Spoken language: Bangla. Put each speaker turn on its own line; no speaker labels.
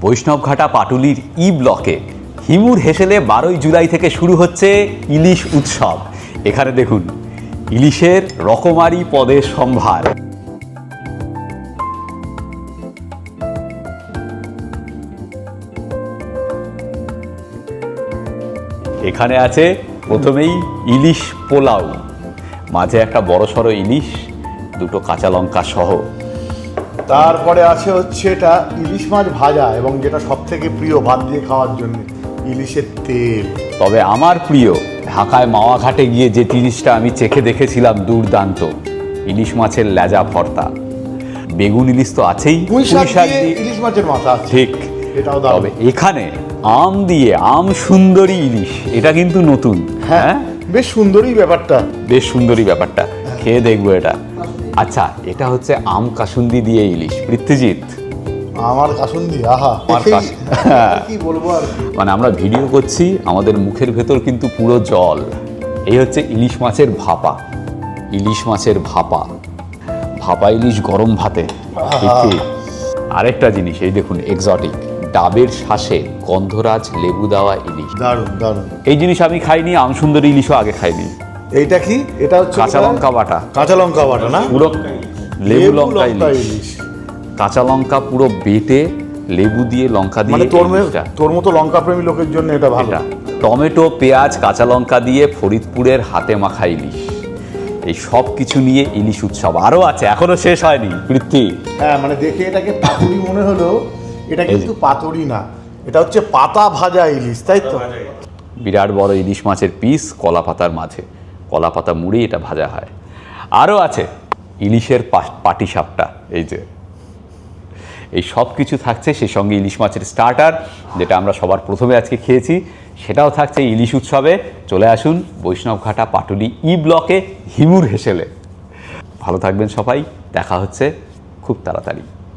বৈষ্ণবঘাটা পাটুলির ই ব্লকে। হিমুর হেসেলে বারোই জুলাই থেকে শুরু হচ্ছে ইলিশ উৎসব। এখানে দেখুন, ইলিশের রকমারি পদের সম্ভার। এখানে আছে প্রথমেই ইলিশ পোলাও। মাঝে একটা বড় সড়ো ইলিশ, দুটো কাঁচা লঙ্কা সহ।
তারপরে আছে হচ্ছে এটা ইলিশ মাছ ভাজা এবং যেটা সব থেকে প্রিয় ভাত দিয়ে খাওয়ার জন্য ইলিশের তেল।
তবে আমার প্রিয় ঢাকায় মাওয়া ঘাটে গিয়ে যে জিনিসটা আমি চেখে দেখেছিলাম দুর্দান্ত ইলিশ মাছের লেজা ভর্তা। বেগুন ইলিশ তো আছেই
ইলিশ মাছের মাথা
ঠিক।
এটাও।
তবে এখানে আম দিয়ে আম সুন্দরী ইলিশ এটা কিন্তু নতুন
হ্যাঁ
হ্যাঁ?
বেশ সুন্দরই ব্যাপারটা।
বেশ সুন্দরী ব্যাপারটা। খেয়ে দেখব এটা। আচ্ছা এটা হচ্ছে আম কাসুন্দি দিয়ে ইলিশ। পৃথ্বীজিৎ।
আমার কাসুন্দি আহা।
আমার।
কি বলব আর?
মানে আমরা ভিডিও করছি আমাদের মুখের ভেতর কিন্তু পুরো জল। এই হচ্ছে ইলিশ মাছের ভাপা। ইলিশ মাছের ভাপা। ভাপা ইলিশ গরম ভাতে। আরেকটা জিনিস এই দেখুন এক্সটিক ডাবের শ্বাসে গন্ধরাজ লেবু দেওয়া ইলিশ।
দারুণ দারুণ।
এই জিনিস আমি খাইনি আমসুন্দরী ইলিশও আগে খাইনি।
এইটা কি? এটা হচ্ছে
কাঁচা লঙ্কা বাটা।
কাঁচা লঙ্কা বাটা না?
পুরো লেবু লঙ্কা ইলিশ। কাঁচা লঙ্কা পুরো বেটে লেবু দিয়ে লঙ্কা দিয়ে
মানে তোর। তোর মতো লঙ্কা প্রেমী লোকের জন্য এটা ভালো।
টমেটো পেঁয়াজ কাঁচা লঙ্কা দিয়ে ফরিদপুরের হাতে মাখা ইলিশ। এই সব কিছু নিয়ে ইলিশ উৎসব আরও আছে এখনও শেষ হয়নি। পৃথ্বী
হ্যাঁ মানে দেখে এটাকে পাতুরি মনে হলো এটা কিন্তু পাতুরি না। এটা হচ্ছে পাতা ভাজা ইলিশ তাই তো?
বিরাট বড় ইলিশ মাছের পিস কলা পাতার মাঝে। কলা পাতা মুড়ি, এটা ভাজা হয়। আরও আছে, ইলিশের পাটি সাপটা এই যে। এই সব কিছু থাকছে সেই সঙ্গে ইলিশ মাছের স্টার্টার যেটা আমরা সবার প্রথমে আজকে খেয়েছি। সেটাও থাকছে ইলিশ উৎসবে। চলে আসুন বৈষ্ণবঘাটা পাটুলি ই ব্লকে হিমুর হেসেলে। ভালো থাকবেন সবাই, দেখা হচ্ছে খুব তাড়াতাড়ি।